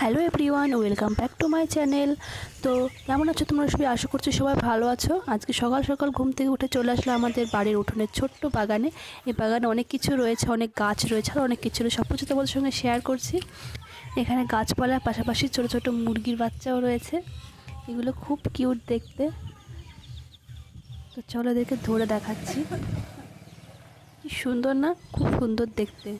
Hello everyone, welcome back to my channel. তো কেমন আছো তোমরা? সবাই আশা করছি সবাই ভালো আছো। আজকে সকাল সকাল ঘুম থেকে উঠে চলে আসলো আমাদের বাড়ির উঠোনের ছোট্ট বাগানে। এই বাগানে অনেক কিছু রয়েছে, অনেক গাছ রয়েছে, আর অনেক কিছু রয়েছে। সব কিছু তোমাদের সঙ্গে শেয়ার করছি। এখানে গাছপালার পাশাপাশি ছোটো ছোটো মুরগির বাচ্চাও রয়েছে। এগুলো খুব কিউট দেখতে। তো চলো দেখে ধরে দেখাচ্ছি। কি সুন্দর না? খুব সুন্দর দেখতে।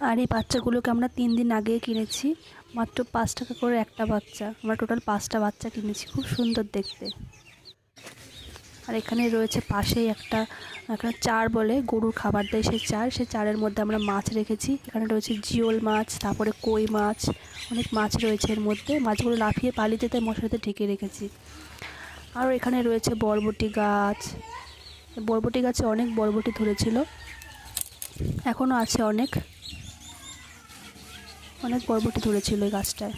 আর এই বাচ্চাগুলোকে আমরা তিন দিন আগে কিনেছি, মাত্র পাঁচ টাকা করে একটা বাচ্চা। আমরা টোটাল পাঁচটা বাচ্চা কিনেছি, খুব সুন্দর দেখতে। আর এখানে রয়েছে পাশেই একটা একটা চার বলে গরুর খাবার দেয় সেই চার। সেই চারের মধ্যে আমরা মাছ রেখেছি। এখানে রয়েছে জিওল মাছ, তারপরে কই মাছ, অনেক মাছ রয়েছে এর মধ্যে। মাছগুলো লাফিয়ে পালিয়ে যেতে মশলাতে ঢেকে রেখেছি। আর এখানে রয়েছে বরবটি গাছ। বরবটি গাছে অনেক বরবটি ধরেছিল এখনও আছে অনেক। অনেক বরবটি ধরেছিল এই গাছটায়।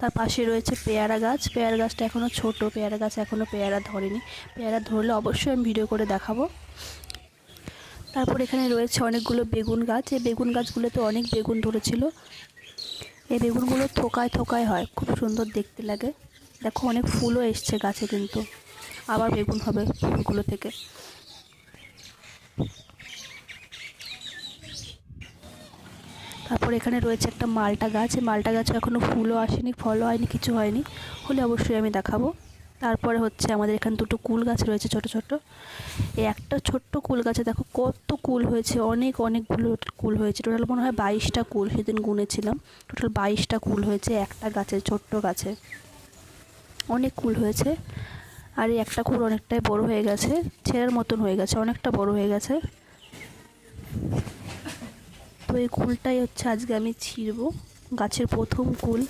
তার পাশে রয়েছে পেয়ারা গাছ। পেয়ারা গাছটা এখনও ছোট। পেয়ারা গাছ এখনও পেয়ারা ধরেনি। পেয়ারা ধরলে অবশ্যই আমি ভিডিও করে দেখাবো। তারপর এখানে রয়েছে অনেকগুলো বেগুন গাছ। এই বেগুন গাছগুলোতে অনেক বেগুন ধরেছিল। এই বেগুনগুলো থোকায় থোকায় হয়। খুব সুন্দর দেখতে লাগে। দেখো, অনেক ফুলও এসছে গাছে কিন্তু। আবার বেগুন হবে ফুলগুলো থেকে। তারপর এখানে রয়েছে একটা মালটা গাছ। মালটা গাছে এখনও ফুলও আসেনি, ফলও হয়নি, কিছু হয়নি। হলে অবশ্যই আমি দেখাবো। তারপরে হচ্ছে আমাদের এখানে দুটো কুল গাছ রয়েছে ছোট ছোট। এই একটা ছোট্ট কুল গাছে দেখো কত কুল হয়েছে, অনেক অনেকগুলো কুল হয়েছে। টোটাল মনে হয় বাইশটা কুল সেদিন গুনেছিলাম। টোটাল বাইশটা কুল হয়েছে একটা গাছে, ছোট্ট গাছে। অনেক কুল হয়েছে। আর এই একটা কুল অনেকটাই বড় হয়ে গেছে, ছেঁড়ার মতন হয়ে গেছে, অনেকটা বড় হয়ে গেছে। তো এই কুলটাই হচ্ছে আজকে আমি ছিঁড়বো। গাছের প্রথম কুল।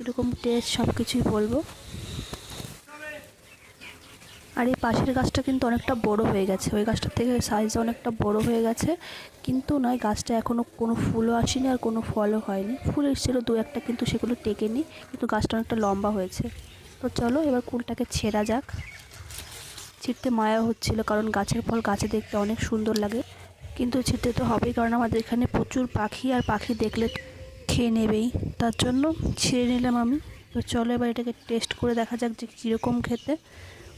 এরকম টেস্ট সব কিছুই বলব। আর এই পাশের গাছটা কিন্তু অনেকটা বড় হয়ে গেছে। ওই গাছটার থেকে সাইজ অনেকটা বড় হয়ে গেছে। কিন্তু নয়, গাছটা এখনও কোনো ফুলও আসেনি আর কোনো ফলও হয়নি। ফুল এসেছিল, দু একটা কিন্তু সেগুলো টেকেনি, কিন্তু গাছটা অনেকটা লম্বা হয়েছে। তো চলো এবার কুলটাকে ছেঁড়া যাক। ছিঁড়তে মায়া হচ্ছিল, কারণ গাছের ফল গাছে দেখতে অনেক সুন্দর লাগে। কিন্তু ছিটতে তো হবেই, কারণ আমাদের এখানে প্রচুর পাখি আর পাখি দেখলে খেয়ে নেবেই। তার জন্য ছিঁড়ে নিলাম আমি। তো চলো এবার এটাকে টেস্ট করে দেখা যাক যে কীরকম খেতে।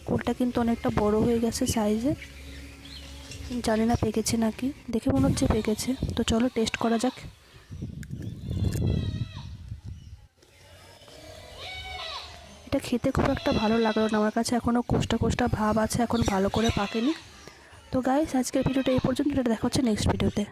কুলটা কিন্তু অনেকটা বড় হয়ে গেছে সাইজে জানি না পেকেছে নাকি, দেখে মনে হচ্ছে পেকেছে। তো চলো টেস্ট করা যাক। এটা খেতে খুব একটা ভালো লাগল না আমার কাছে। এখনও কোষ্টা কোষ্টা ভাব আছে, এখন ভালো করে পাকেনি। তো গাইস আজকের ভিডিওটা এই পর্যন্ত এটা দেখা হচ্ছে নেক্সট ভিডিওতে